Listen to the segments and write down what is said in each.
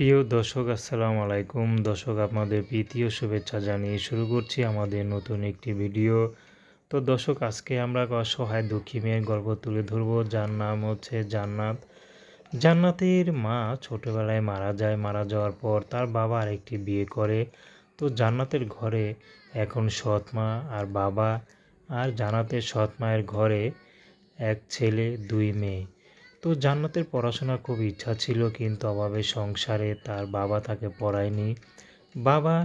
প্রিয় দর্শক, আসসালামু আলাইকুম। দর্শক, আপনাদের প্রীতীয় শুভেচ্ছা জানিয়ে শুরু করছি আমাদের নতুন একটি ভিডিও। তো দর্শক, আজকে আমরা অসহায় দুঃখী মেয়ের গল্প তুলে ধরবো। যার নাম হচ্ছে জান্নাত। জান্নাতের মা ছোটবেলায় মারা যায়। মারা যাওয়ার পর তার বাবা আরেকটি বিয়ে করে। তো জান্নাতের ঘরে এখন সৎ মা আর বাবা। আর জান্নাতের সৎ মায়ের ঘরে এক ছেলে, দুই মেয়ে। তো জান্নাতের পড়াশোনার খুব ইচ্ছা ছিল কিন্তু অভাবে সংসারে তার বাবা তাকে পড়ায়নি। বাবা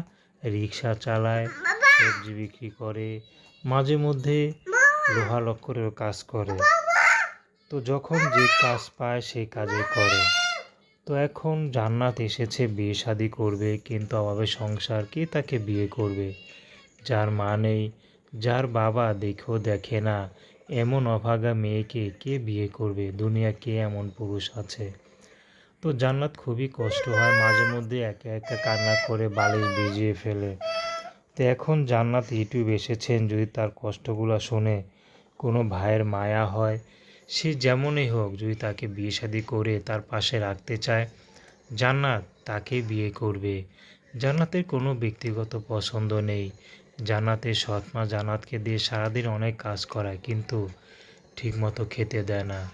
রিক্সা চালায় সবজি বিক্রি করে মাঝে মধ্যে লোহা লক্করের কাজ করে। তো যখন যে কাজ পায় সেই কাজে করে। তো এখন জান্নাত এসেছে বিয়ে শাদি করবে কিন্তু অভাবে সংসার কে তাকে বিয়ে করবে? যার মা নেই যার বাবা দেখেও দেখে না এমন অভাগা মেয়েকে কে বিয়ে করবে? দুনিয়া কে এমন পুরুষ আছে? তো জান্নাত খুবই কষ্ট হয়, মাঝে মধ্যে একা একা কান্না করে বালিশ ভিজিয়ে ফেলে। তো এখন জান্নাত ইউটিউব এসেছেন, যদি তার কষ্টগুলো শুনে কোনো ভাইয়ের মায়া হয়, সে যেমনই হোক যদি তাকে বিয়ে শাদি করে তার পাশে রাখতে চায়, জান্নাত তাকে বিয়ে করবে। জান্নাতের কোনো ব্যক্তিগত পছন্দ নেই। জান্নাতের সৎমা জান্নাতকে দিয়ে সারাদিন অনেক কাজ করায়, কিন্তু ঠিকমতো খেতে দেয় না।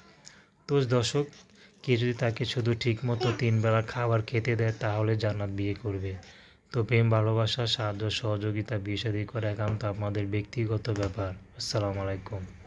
তো দর্শক কে যদি তাকে শুধু ঠিকমতো তিনবেলা খাবার খেতে দেয়, তাহলে জান্নাত বিয়ে করবে। তো প্রেম, ভালোবাসা, সাহায্য, সহযোগিতা বিষাদি করে একান্ত আপনাদের ব্যক্তিগত ব্যাপার। আসসালামু আলাইকুম।